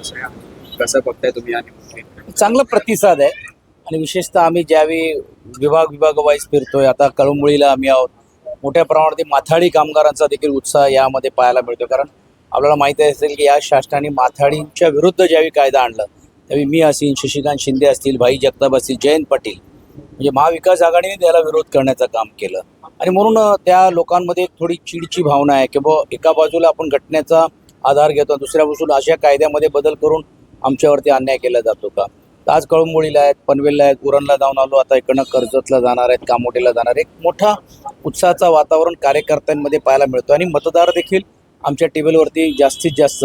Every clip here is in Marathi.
कसं आहे कसं बघताय तुम्ही आणि चांगला प्रतिसाद आहे. आणि विशेषतः आम्ही ज्यावेळी विभाग विभाग वाईज फिरतोय आता कळंबुळीला आम्ही आहोत. मोठ्या प्रमाणात माथाडी कामगारांचा देखील उत्साह यामध्ये पाहायला मिळतो कारण आपल्याला माहिती असेल की या शासनाने माथाडींच्या विरुद्ध ज्यावेळी कायदा आणला त्यावेळी मी असेल शशिकांत शिंदे असतील भाई जगताप असतील जयंत पाटील म्हणजे महाविकास आघाडीने त्याला विरोध करण्याचं काम केलं. आणि म्हणून त्या लोकांमध्ये थोडी चिडची भावना आहे की बा एका बाजूला आपण घटनेचा आधार घेतो. दुसऱ्यापासून अशा कायद्यामध्ये बदल करून आमच्यावरती अन्याय केला जातो का? आज कळंबोळीला आहेत पनवेलला आहेत उरणला जाऊन आलो. आता इकडनं कर्जतला जाणार आहेत कामोटीला जाणार एक मोठा उत्साहाचा वातावरण कार्यकर्त्यांमध्ये पाहायला मिळतो. आणि मतदार देखील आमच्या टेबलवरती जास्तीत जास्त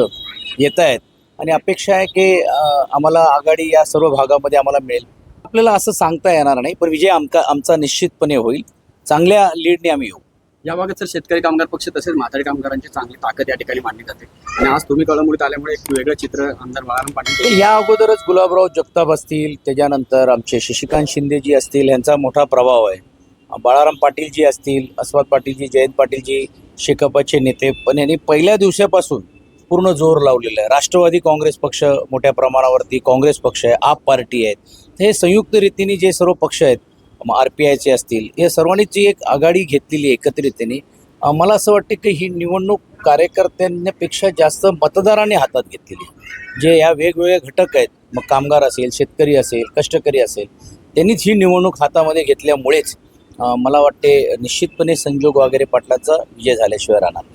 येत आहेत. आणि अपेक्षा आहे की आम्हाला आघाडी या सर्व भागामध्ये आम्हाला मिळेल. आपल्याला असं सांगता येणार नाही पण विजय आमका आमचा निश्चितपणे होईल. चांगल्या लीडने आम्ही येऊ. या भागात सर शेतकरी कामगार पक्ष तसेच म्हातारी कामगारांची चांगली ताकद या ठिकाणी मांडली जाते. आणि आज तुम्ही कळमुळीत आल्यामुळे एक वेगळं चित्र आमदार बाळाराम पाटील या अगोदरच गुलाबराव जगताप असतील त्याच्यानंतर आमचे शशिकांत शिंदेजी असतील यांचा मोठा प्रभाव आहे. बाळाराम पाटीलजी असतील अस्वाद पाटीलजी जयंत पाटीलजी शेकापाचे नेते पण यांनी पहिल्या दिवसापासून पूर्ण जोर लावलेला आहे. राष्ट्रवादी काँग्रेस पक्ष मोठ्या प्रमाणावरती काँग्रेस पक्ष आहे आप पार्टी आहेत. हे संयुक्त रीतीने जे सर्व पक्ष आहेत आर पी आयचे असतील या सर्वांनी जी एक आघाडी घेतलेली आहे एकत्रिततेने मला असं वाटतं की ही निवडणूक कार्यकर्त्यांपेक्षा जास्त मतदारांनी हातात घेतलेली जे या वेगवेगळे घटक आहेत मग कामगार असेल शेतकरी असेल कष्टकरी असेल त्यांनीच ही निवडणूक हातामध्ये घेतल्यामुळेच मला वाटते निश्चितपणे संजोग वगैरे पाटलाचा विजय झाल्याशिवाय राहणार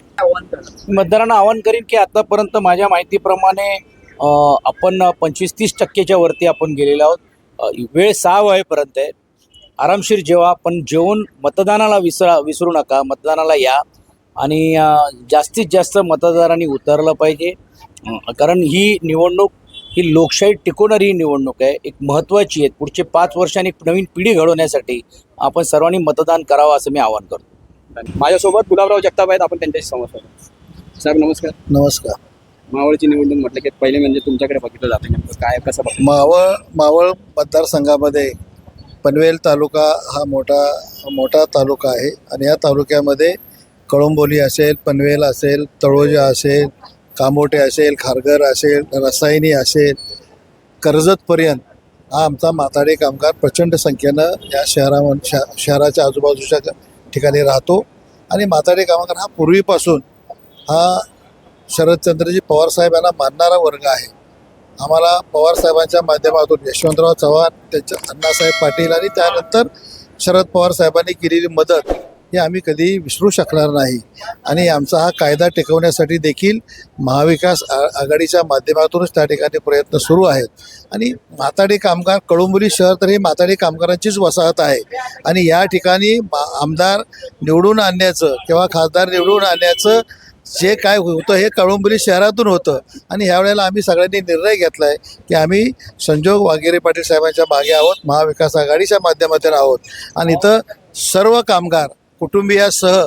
मतदारांना आवाहन करीन की आतापर्यंत माझ्या माहितीप्रमाणे आपण पंचवीस तीस टक्केच्या वरती आपण गेलेलो आहोत. वेळ सहा वाजेपर्यंत आहे. आरामशीर जेवा पण जेवून मतदानाला विसरा विसरू नका. मतदानाला या. आणि जास्तीत जास्त मतदारांनी उतरलं पाहिजे. कारण ही निवडणूक ही लोकशाही टिकवणारी ही निवडणूक आहे. एक महत्त्वाची आहे. पुढचे पाच वर्षांनी एक नवीन पिढी घडवण्यासाठी आपण सर्वांनी मतदान करावं असं मी आवाहन करतो. माझ्यासोबत गुलाबराव जगताप आहेत. आपण त्यांच्याशी संवाद. सर नमस्कार. नमस्कार. मावळची निवडणूक म्हटलं की पहिले म्हणजे तुमच्याकडे बघितलं जातं काय कसं मावळ मावळ मतदारसंघामध्ये पनवेल तालुका हा मोठा मोठा तालुका आहे. आणि या तालुक्यामध्ये कळंबोली असेल पनवेल असेल तळोजा असेल कामोटे असेल खारघर असेल रसायनी असेल कर्जतपर्यंत हा आमचा माताडे कामगार प्रचंड संख्येनं या शहराम शहराच्या आजूबाजूच्या ठिकाणी राहतो. आणि माताडे कामगार हा पूर्वीपासून हा शरदचंद्रजी पवारसाहेब यांना मानणारा वर्ग आहे. आम्हाला पवारसाहेबांच्या माध्यमातून यशवंतराव चव्हाण त्यांच्या अण्णासाहेब पाटील आणि त्यानंतर शरद पवार साहेबांनी केलेली मदत हे आम्ही कधी विसरू शकणार नाही. आणि आमचा हा कायदा टिकवण्यासाठी देखील महाविकास आ- आघाडीच्या माध्यमातूनच त्या ठिकाणी प्रयत्न सुरू आहेत. आणि माताडी कामगार कळंबोली शहर तर हे माताडी कामगारांचीच वसाहत आहे. आणि या ठिकाणी मा- आमदार निवडून आणण्याचं किंवा खासदार निवडून आणण्याचं जे काय होतं हे कळंबोली शहरातून होतं. आणि ह्यावेळेला आम्ही सगळ्यांनी निर्णय घेतला आहे की आम्ही संजोग वागेरे पाटील साहेबांच्या मागे आहोत महाविकास आघाडीच्या माध्यमातून आहोत. आणि इथं सर्व कामगार कुटुंबियासह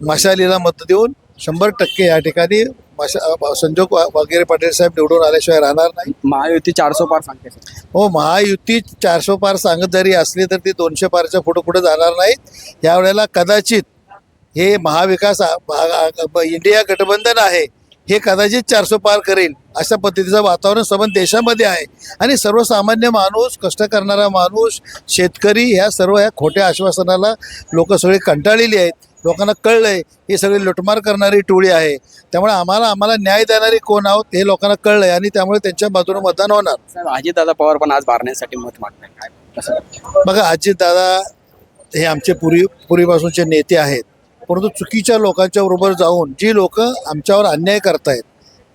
मशालीला मत देऊन शंभर टक्के या ठिकाणी मशा संजोग वा- वागेरे पाटील साहेब निवडून आल्याशिवाय राहणार नाही. महायुती चारसो पार सांगते हो महायुती चारशे पार सांगत जरी असली तर ती दोनशे पारच्या पुढे पुढे जाणार नाहीत. यावेळेला कदाचित हे महाविकास इंडिया गठबंधन आहे हे कदाचित चारशे पार करेल अशा पद्धतीचं वातावरण संबंध देशामध्ये आहे. आणि सर्वसामान्य माणूस कष्ट करणारा माणूस शेतकरी ह्या सर्व ह्या खोट्या आश्वासनाला लोक सगळे कंटाळलेली आहेत. लोकांना कळलंय ही सगळी लुटमार करणारी टोळी आहे. त्यामुळे आम्हाला आम्हाला न्याय देणारे कोण आहोत हे लोकांना कळलंय आणि त्यामुळे त्यांच्या बाजूने मतदान होणार. अजितदादा पवार पण आज मारण्यासाठी मत कसं बघा अजितदादा हे आमचे पूर्वी पूर्वीपासूनचे नेते आहेत. परंतु चुकीच्या लोकांच्या बरोबर जाऊन जी लोक आमच्यावर अन्याय करतायत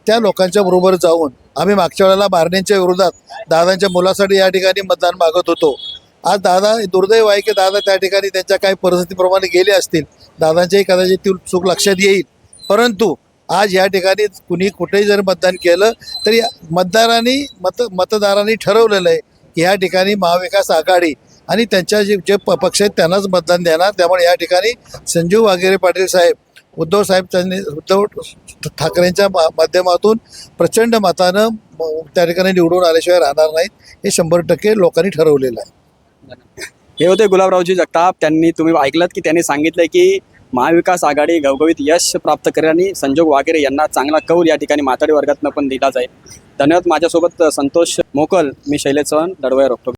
त्या लोकांच्या बरोबर जाऊन आम्ही मागच्या वेळेला बारण्यांच्या विरोधात दादांच्या मुलासाठी या ठिकाणी मतदान मागत होतो. आज दादा दुर्दैव आहे की दादा त्या ठिकाणी त्यांच्या काही परिस्थितीप्रमाणे गेले असतील. दादांच्याही कदाचित ती चूक लक्षात येईल. परंतु आज या ठिकाणी कुणी कुठेही जर मतदान केलं तरी मतदारांनी मत मतदारांनी ठरवलेलं आहे की ह्या ठिकाणी महाविकास आघाडी आणि त्यांच्या जे जे प- पक्ष आहेत त्यांनाच मतदान देणार. त्यामुळे या ठिकाणी संजीव वाघेरे पाटील साहेब उद्धव साहेब त्यांनी उद्धव ठाकरेंच्या मा- माध्यमातून प्रचंड मतानं त्या ठिकाणी निवडून आल्याशिवाय राहणार नाहीत. हे शंभर टक्के लोकांनी ठरवलेलं आहे. हे होते गुलाबरावजी जगताप. त्यांनी तुम्ही ऐकलं की त्यांनी सांगितलं की महाविकास आघाडी गवगवीत यश प्राप्त करेल आणि संजोग वागेरे यांना चांगला कौल या ठिकाणी माथाडी वर्गातनं पण दिला जाईल धन्यवाद. माझ्यासोबत संतोष मोकल. मी शैलेश चव्हाण दडवया रोखतो.